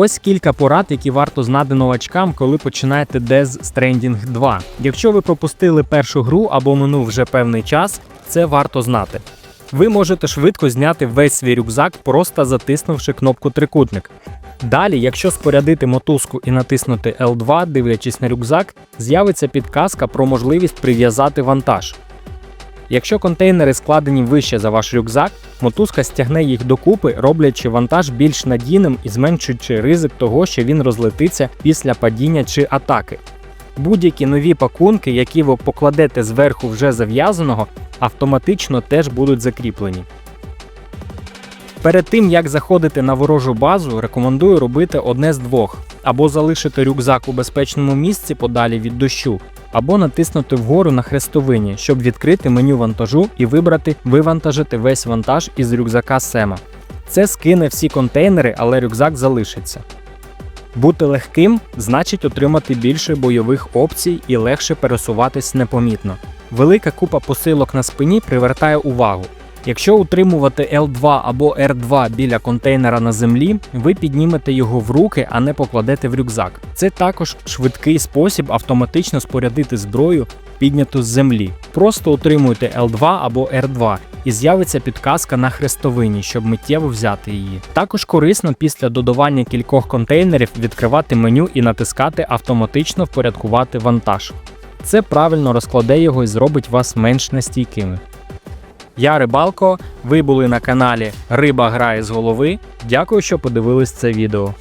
Ось кілька порад, які варто знати новачкам, коли починаєте Death Stranding 2. Якщо ви пропустили першу гру або минув вже певний час, це варто знати. Ви можете швидко зняти весь свій рюкзак, просто затиснувши кнопку трикутник. Далі, якщо спорядити мотузку і натиснути L2, дивлячись на рюкзак, з'явиться підказка про можливість прив'язати вантаж. Якщо контейнери складені вище за ваш рюкзак, мотузка стягне їх докупи, роблячи вантаж більш надійним і зменшуючи ризик того, що він розлетиться після падіння чи атаки. Будь-які нові пакунки, які ви покладете зверху вже зав'язаного, автоматично теж будуть закріплені. Перед тим як заходити на ворожу базу, рекомендую робити одне з двох: або залишити рюкзак у безпечному місці подалі від дощу, або натиснути вгору на хрестовині, щоб відкрити меню вантажу і вибрати вивантажити весь вантаж із рюкзака Сема. Це скине всі контейнери, але рюкзак залишиться. Бути легким значить отримати більше бойових опцій і легше пересуватись непомітно. Велика купа посилок на спині привертає увагу. Якщо утримувати L2 або R2 біля контейнера на землі, ви піднімете його в руки, а не покладете в рюкзак. Це також швидкий спосіб автоматично спорядити зброю, підняту з землі. Просто утримуйте L2 або R2 і з'явиться підказка на хрестовині, щоб миттєво взяти її. Також корисно після додавання кількох контейнерів відкривати меню і натискати автоматично впорядкувати вантаж. Це правильно розкладе його і зробить вас менш нестійкими. Я Рибалко, ви були на каналі Риба грає з голови. Дякую, що подивились це відео.